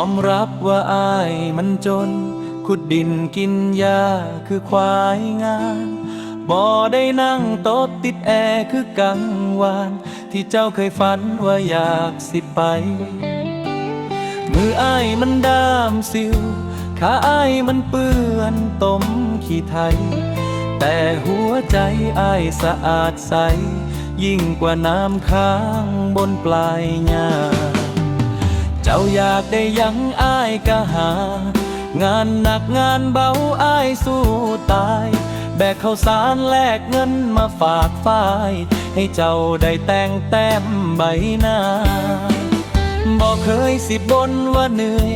อมรับว่าอายมันจน ขุดดินกินยาคือควายงานบ่ได้นั่งโต๊ะติดแอร์คือกังวาน ที่เจ้าเคยฝันว่าอยากสิไป มืออ้ายมันดามสิว ขาอ้ายมันเปื้อนตมขี้ไทย แต่หัวใจอ้ายสะอาดใส ยิ่งกว่าน้ำค้างบนปลายหญ้า จ้าอยากได้ยังอ้ายก็หา งานหนักงานเบาอ้ายสู้ตาย แบกข้าวสารแลกเงินมาฝากฝ่าย ให้เจ้าได้แต่งแต้มใบหน้าบอกเคยสิบนว่าเหนื่อย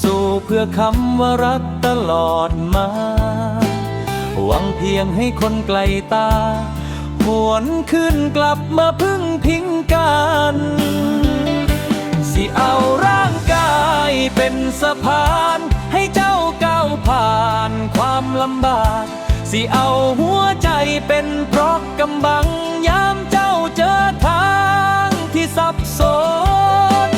สู้เพื่อคำว่ารักตลอดมา หวังเพียงให้คนไกลตา หวนขึ้นกลับมาพึ่งพิงกัน ลำบาก สิเอาหัวใจเป็นเพราะกำบัง ยามเจ้าเจอทางที่สับสน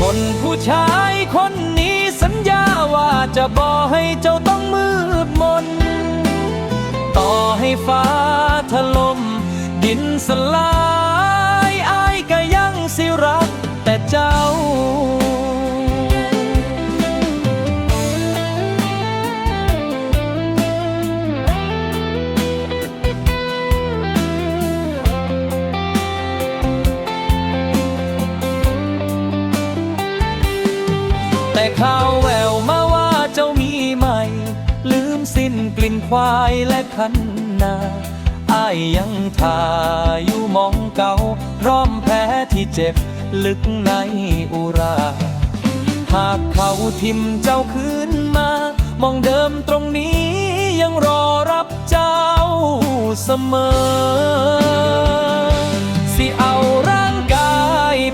คนผู้ชายคนนี้สัญญาว่าจะบอให้เจ้าต้องมืดมน ต่อให้ฟ้าถล่มดินสลาย อายก็ยังสิรักแต่เจ้า แต่ข่าวแววมาว่าเจ้ามีใหม่ ลืมสิ้นกลิ่นควายและคันนาอ้ายยังทาอยู่มองเก่าร้อมแผลที่เจ็บลึกในอุรา หากเขาทิมเจ้าคืนมา มองเดิมตรงนี้ยังรอรับเจ้าเสมอ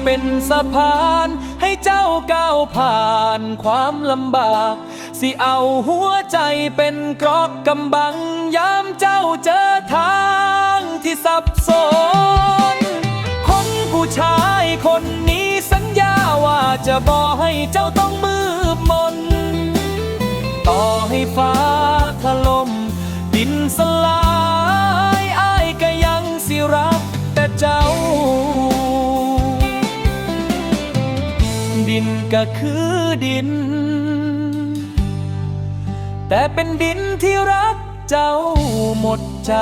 เป็นสะพานให้เจ้าก้าวผ่านความลำบาก สิเอาหัวใจเป็นกรอกกำบัง ยามเจ้าเจอทางที่สับสนคนผู้ชายคนนี้สัญญาว่าจะบอให้เจ้าต้องมืดมน ต่อให้ฟ้าถล่มดินสลาย นก็คือดิน แต่เป็นดินที่รักเจ้าหมดใจ